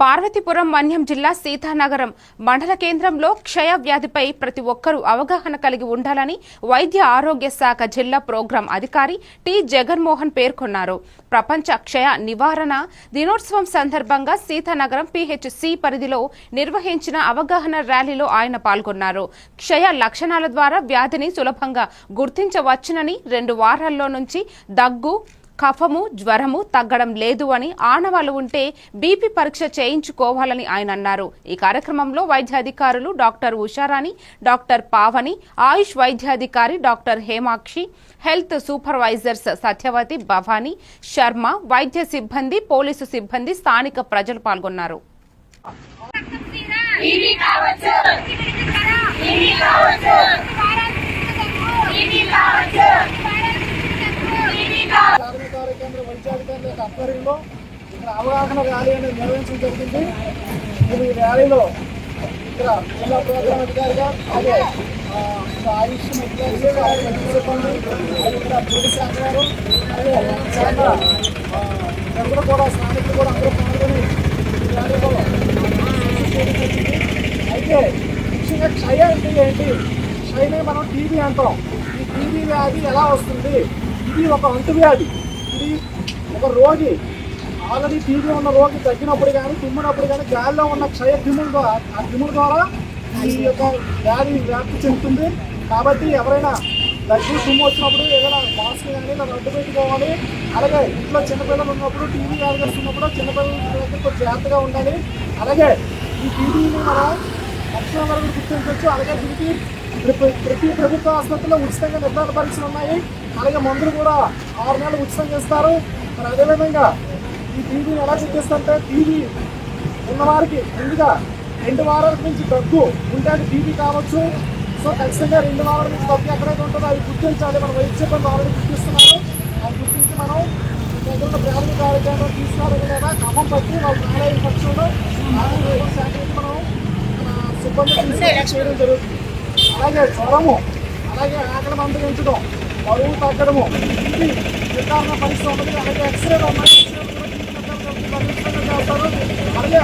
పార్వతీపురం మన్యం జిల్లా సీతానగరం మండల కేంద్రంలో క్షయ వ్యాధిపై ప్రతి ఒక్కరూ అవగాహన కలిగి ఉండాలని వైద్య ఆరోగ్య శాఖ జిల్లా ప్రోగ్రాం అధికారి టి జగన్మోహన్ పేర్కొన్నారు. ప్రపంచ క్షయ నివారణ దినోత్సవం సందర్భంగా సీతానగరం పిహెచ్సి పరిధిలో నిర్వహించిన అవగాహన ర్యాలీలో ఆయన పాల్గొన్నారు. క్షయ లక్షణాల ద్వారా వ్యాధిని సులభంగా గుర్తించవచ్చునని రెండు వారాల్లో నుంచి దగ్గు కఫము జ్వరము తగ్గడం లేదు అని ఆనవాళ్ళు ఉంటే బీపీ పరీక్ష చేయించుకోవాలని ఆయన అన్నారు. ఈ కార్యక్రమంలో వైద్యాధికారులు డాక్టర్ ఉషారాణి డాక్టర్ పావని ఆయుష్ వైద్యాధికారి doctor Hemakshi health supervisors Satyavati Bhavani Sharma వైద్య సిబ్బంది పోలీసు సిబ్బంది స్థానిక ప్రజలు పాల్గొన్నారు. కావచ్చు. కావచ్చు టీవీ కావచ్చు టీవీ కావచ్చు ప్రాథమిక ఆరోగ్య కేంద్ర వైద్యాధికారుల యొక్క ఆధ్వర్యంలో ఇక్కడ అవగాహన ర్యాలీ అనేది నిర్వహించడం జరిగింది. మీరు ఈ ర్యాలీలో ఇక్కడ జిల్లా ప్రోగ్రాం అధికారిగా అలాగే ఆయుష్ అధికారి అలాగే సిబ్బంది ఇక్కడ పోలీస్ శాఖ గారు అదే శాఖ అందరూ ప్రజలు కూడా స్థానికులు కూడా అందరూ పాల్గొని ఈ ర్యాలీలో అయితే ముఖ్యంగా క్షయ అంటే ఏంటి? క్షయనే మనం టీబీ అంటాం. ఈ టీబీ వ్యాధి ఎలా వస్తుంది? ఇది ఒక అంటువ్యాధి. ఒక రోగి. ఆల్రెడీ టీబీ ఉన్న రోగి తగ్గినప్పుడు కానీ తుమ్మినప్పుడు కానీ గాలిలో ఉన్న క్షయ క్రిముల ద్వారా ఆ క్రిముల ద్వారా ఈ యొక్క వ్యాధి వ్యాప్తి చెందుతుంది. కాబట్టి ఎవరైనా దగ్గర తుమ్ము వచ్చినప్పుడు ఏదైనా మాస్క్ కానీ ఇలా రద్దు పెట్టుకోవాలి. అలాగే ఇంట్లో చిన్నపిల్లలు ఉన్నప్పుడు టీవీ వ్యాధి ఉన్నప్పుడు చిన్నపిల్లల దగ్గర జాగ్రత్తగా ఉండాలి. అలాగే ఈ టీవీని మనం లక్షణాల వరకు గుర్తించవచ్చు. అలాగే దీనికి ప్రతి- ప్రతి ప్రభుత్వ ఆసుపత్రిలో ఉచితంగా నిర్ధారణ పరీక్షలు ఉన్నాయి. అలాగే మందులు కూడా ఆరు నెలలు ఉచితంగా ఇస్తారు మరి అదేవిధంగా ఈ టీవీని ఎలా గుర్తిస్తారంటే టీవీ ఉన్నవారికి ముందుగా రెండు వారాల నుంచి దగ్గు ఉంటే అది టీవీ కావచ్చు. సో ఖచ్చితంగా రెండు వారాల నుంచి దగ్గు ఎక్కడైతే ఉంటుందో అది గుర్తించాలి. మన వైద్య సిబ్బంది ఆల్రెడీ గుర్తిస్తున్నారు. అది గుర్తించి మనం దగ్గర ప్రాథమిక ఆరోగ్యంలో తీసుకోవాలి లేదా క్రమం బట్టి వాళ్ళు ఆలయ పక్షంలో. శాఖకి మనం సిబ్బంది చేయడం జరుగుతుంది. అలాగే జ్వరము అలాగే ఆకలి మందగించడం బరువు తగ్గడము. ఇది నిర్ధారణ పరీక్ష అలాగే ఎక్స్రే ఉన్నాయి ఎక్స్రే కూడా చేస్తారు. అలాగే